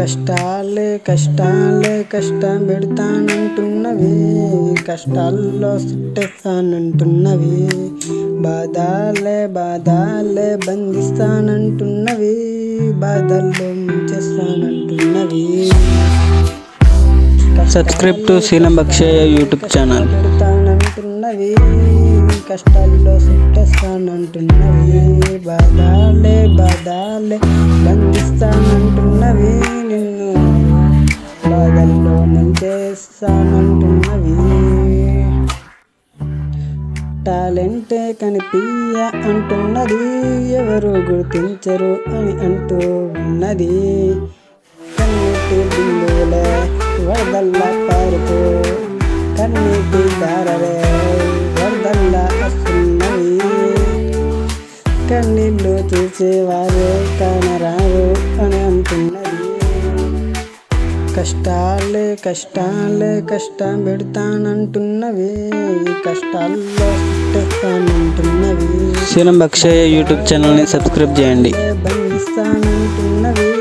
కష్టాలే కష్టాలే కష్టం పెడతానంటున్నవి. కష్టాల్లో చుట్టేస్తానంటున్నవి బాధాలే బాధాలే బంధిస్తానంటున్నవి. బాధల్లో ముంచేస్తానంటున్నవి. సబ్స్క్రైబ్ టు శీలంబక్షయ్య యూట్యూబ్ ఛానల్ పెడతానంటున్నవి. కష్టాల్లో చుట్టేస్తానంటున్నవి బాధాలే బాధాలే బంధిస్తానంటున్నవి బాధల్లో ముంచేస్తానంటున్నవి టాలెంటే కనిపియ అంటున్నది. ఎవరు గుర్తించరు అని అంటూ ఉన్నది. కన్నీటి బిందువులే వరదల్లా పారుతూ కన్నీటి దారలే వరదల్లా వస్తున్నవి. కన్నీళ్ళు చూసేవారు కానరారు అని అంటున్నది. కష్టాలే కష్టాలే కష్టం పెడతానంటున్నవి. కష్టాల్లో చుట్టేస్తానంటున్నవి శీలంబక్షయ్య యూట్యూబ్ ఛానల్ని సబ్స్క్రైబ్ చేయండి. బంధిస్తానంటున్నవి.